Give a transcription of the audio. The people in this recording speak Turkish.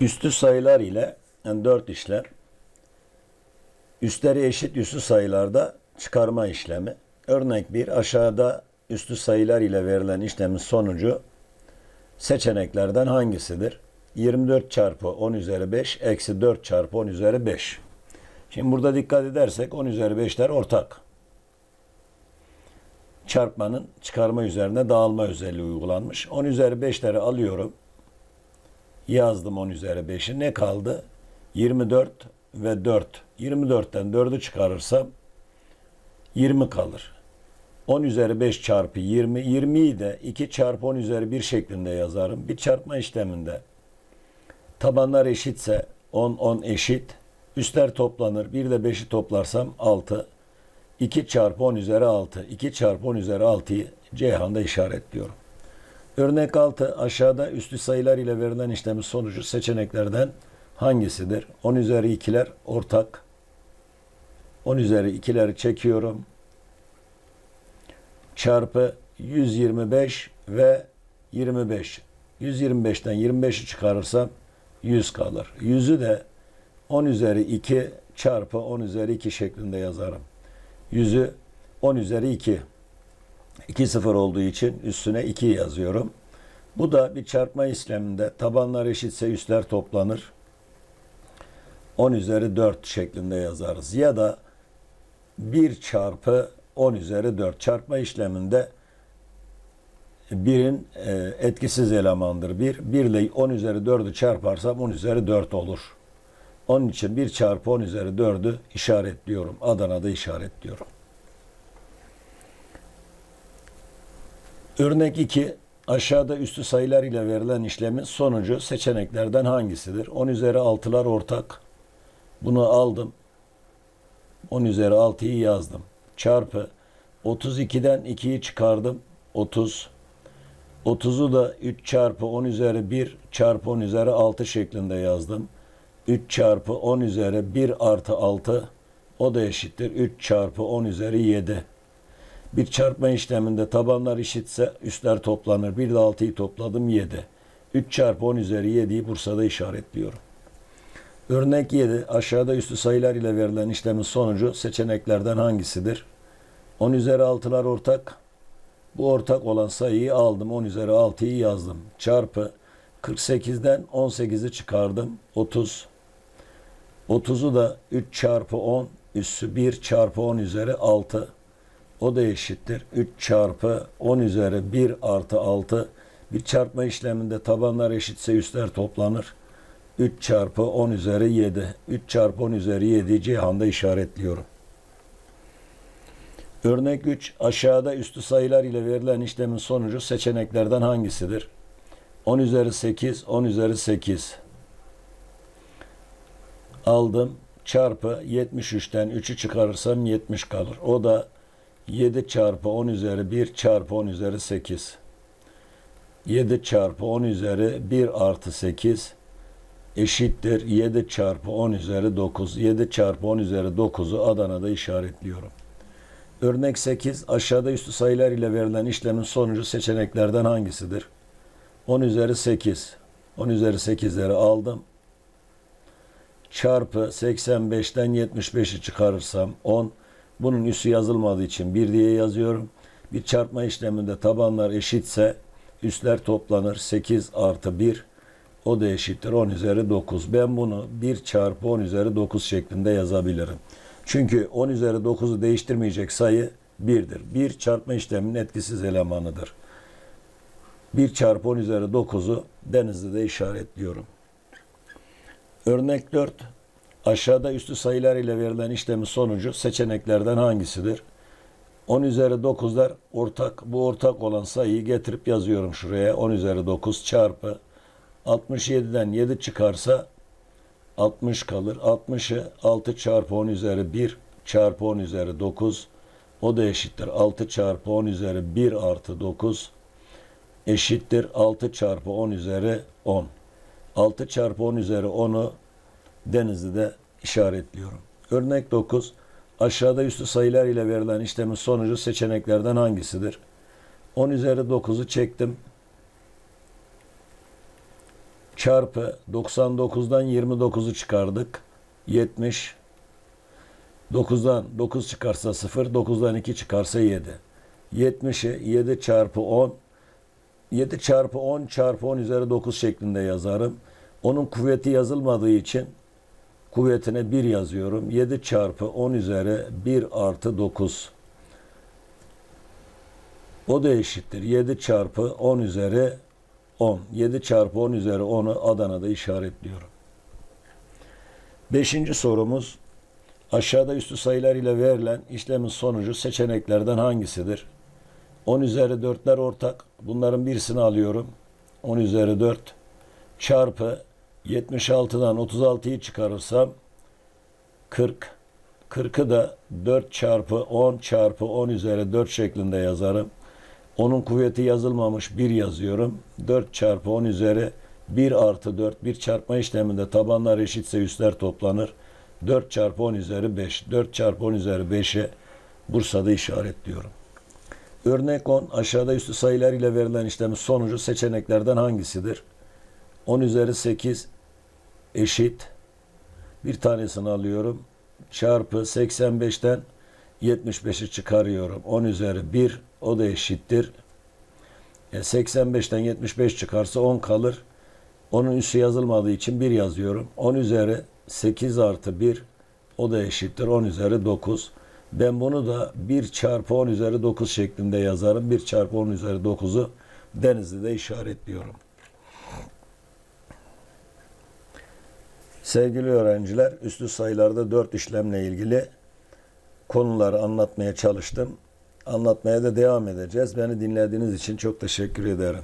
Üstü sayılar ile yani 4 işlem. Üstleri eşit üstü sayılarda çıkarma işlemi. Örnek 1 aşağıda üstü sayılar ile verilen işlemin sonucu seçeneklerden hangisidir? 24 çarpı 10 üzeri 5 eksi 4 çarpı 10 üzeri 5. Şimdi burada dikkat edersek 10 üzeri 5'ler ortak. Çarpmanın çıkarma üzerine dağılma özelliği uygulanmış. 10 üzeri 5'leri alıyorum. Yazdım 10 üzeri 5'i. Ne kaldı? 24 ve 4. 24'ten 4'ü çıkarırsam 20 kalır. 10 üzeri 5 çarpı 20. 20'yi de 2 çarpı 10 üzeri 1 şeklinde yazarım. Bir çarpma işleminde tabanlar eşitse 10 10 eşit. Üstler toplanır. Bir de 5'i toplarsam 6. 2 çarpı 10 üzeri 6. 2 çarpı 10 üzeri 6'yı Ceyhan'da işaretliyorum. Örnek 6 aşağıda üstü sayılar ile verilen işlemin sonucu seçeneklerden hangisidir? 10 üzeri 2'ler ortak. 10 üzeri 2'leri çekiyorum. Çarpı 125 ve 25. 125'ten 25'i çıkarırsam 100 kalır. 100'ü de 10 üzeri 2 çarpı 10 üzeri 2 şeklinde yazarım. 100'ü 10 üzeri 2. 2 sıfır olduğu için üstüne 2 yazıyorum. Bu da bir çarpma işleminde tabanlar eşitse üstler toplanır. 10 üzeri 4 şeklinde yazarız. Ya da 1 çarpı 10 üzeri 4 çarpma işleminde birin e, etkisiz elemandır 1. 1 ile 10 üzeri 4'ü çarparsam 10 üzeri 4 olur. Onun için 1 çarpı 10 üzeri 4'ü işaretliyorum. Adana'da işaretliyorum. Örnek 2. Aşağıda üstü sayılar ile verilen işlemin sonucu seçeneklerden hangisidir? 10 üzeri 6'lar ortak. Bunu aldım. 10 üzeri 6'yı yazdım. Çarpı 32'den 2'yi çıkardım. 30. 30'u da 3 çarpı 10 üzeri 1 çarpı 10 üzeri 6 şeklinde yazdım. 3 çarpı 10 üzeri 1 artı 6 o da eşittir. 3 çarpı 10 üzeri 7. Bir çarpma işleminde tabanlar eşitse üstler toplanır. Bir de 6'yı topladım 7. 3 çarpı 10 üzeri 7'yi Bursa'da işaretliyorum. Örnek 7. Aşağıda üstü sayılar ile verilen işlemin sonucu seçeneklerden hangisidir? 10 üzeri 6'lar ortak. Bu ortak olan sayıyı aldım. 10 üzeri 6'yı yazdım. Çarpı 48'den 18'i çıkardım. 30. 30'u da 3 çarpı 10 üssü 1 çarpı 10 üzeri 6. O da eşittir. 3 çarpı 10 üzeri 1 artı 6. Bir çarpma işleminde tabanlar eşitse üstler toplanır. 3 çarpı 10 üzeri 7. 3 çarpı 10 üzeri 7 cihanda işaretliyorum. Örnek 3. Aşağıda üstü sayılar ile verilen işlemin sonucu seçeneklerden hangisidir? 10 üzeri 8, 10 üzeri 8. Aldım. Çarpı 73'ten 3'ü çıkarırsam 70 kalır. O da 7 çarpı 10 üzeri 1 çarpı 10 üzeri 8. 7 çarpı 10 üzeri 1 artı 8 eşittir 7 çarpı 10 üzeri 9. 7 çarpı 10 üzeri 9'u Adana'da işaretliyorum. Örnek 8. Aşağıda üstü sayılar ile verilen işlemin sonucu seçeneklerden hangisidir? 10 üzeri 8. 10 üzeri 8'leri aldım. Çarpı 85'ten 75'i çıkarırsam 10. Bunun üssü yazılmadığı için 1 diye yazıyorum. Bir çarpma işleminde tabanlar eşitse üstler toplanır. 8 artı 1 o da eşittir 10 üzeri 9. Ben bunu 1 çarpı 10 üzeri 9 şeklinde yazabilirim. Çünkü 10 üzeri 9'u değiştirmeyecek sayı 1'dir. 1 çarpma işleminin etkisiz elemanıdır. 1 çarpı 10 üzeri 9'u Denizli'de işaretliyorum. Örnek 4. Aşağıda üstü sayılar ile verilen işlemin sonucu seçeneklerden hangisidir? 10 üzeri 9'lar ortak. Bu ortak olan sayıyı getirip yazıyorum şuraya. 10 üzeri 9 çarpı 67'den 7 çıkarsa 60 kalır. 60'ı 6 çarpı 10 üzeri 1 çarpı 10 üzeri 9 o da eşittir. 6 çarpı 10 üzeri 1 artı 9 eşittir. 6 çarpı 10 üzeri 10. 6 çarpı 10 üzeri 10'u Denizli'de işaretliyorum. Örnek 9. Aşağıda üstü sayılar ile verilen işlemin sonucu seçeneklerden hangisidir? 10 üzeri 9'u çektim. çarpı 99'dan 29'u çıkardık. 70 9'dan 9 çıkarsa 0, 9'dan 2 çıkarsa 7. 70'i 7 çarpı 10 7 çarpı 10 çarpı 10 üzeri 9 şeklinde yazarım. Onun kuvveti yazılmadığı için kuvvetine 1 yazıyorum. 7 çarpı 10 üzeri 1 artı 9. O da eşittir. 7 çarpı 10 üzeri 10. 7 çarpı 10 üzeri 10'u Adana'da işaretliyorum. Beşinci sorumuz aşağıda üstü sayılar ile verilen işlemin sonucu seçeneklerden hangisidir? 10 üzeri 4'ler ortak. Bunların birisini alıyorum. 10 üzeri 4 çarpı 76'dan 36'yı çıkarırsam 40. 40'ı da 4 çarpı 10 çarpı 10 üzeri 4 şeklinde yazarım. Onun kuvveti yazılmamış 1 yazıyorum. 4 çarpı 10 üzeri 1 artı 4. Bir çarpma işleminde tabanlar eşitse üstler toplanır. 4 çarpı 10 üzeri 5. 4 çarpı 10 üzeri 5'e Bursa'da işaretliyorum. Örnek 10. Aşağıda üstü sayılar ile verilen işlemin sonucu seçeneklerden hangisidir? 10 üzeri 8 eşit. Bir tanesini alıyorum. Çarpı 85'ten 75'i çıkarıyorum. 10 üzeri 1 o da eşittir. E 85'ten 75 çıkarsa 10 kalır. Onun üssü yazılmadığı için 1 yazıyorum. 10 üzeri 8 artı 1 o da eşittir. 10 üzeri 9. Ben bunu da 1 çarpı 10 üzeri 9 şeklinde yazarım. 1 çarpı 10 üzeri 9'u Denizli'de işaretliyorum. Sevgili öğrenciler, üstü sayılarda 4 işlemle ilgili konuları anlatmaya çalıştım. Anlatmaya da devam edeceğiz. Beni dinlediğiniz için çok teşekkür ederim.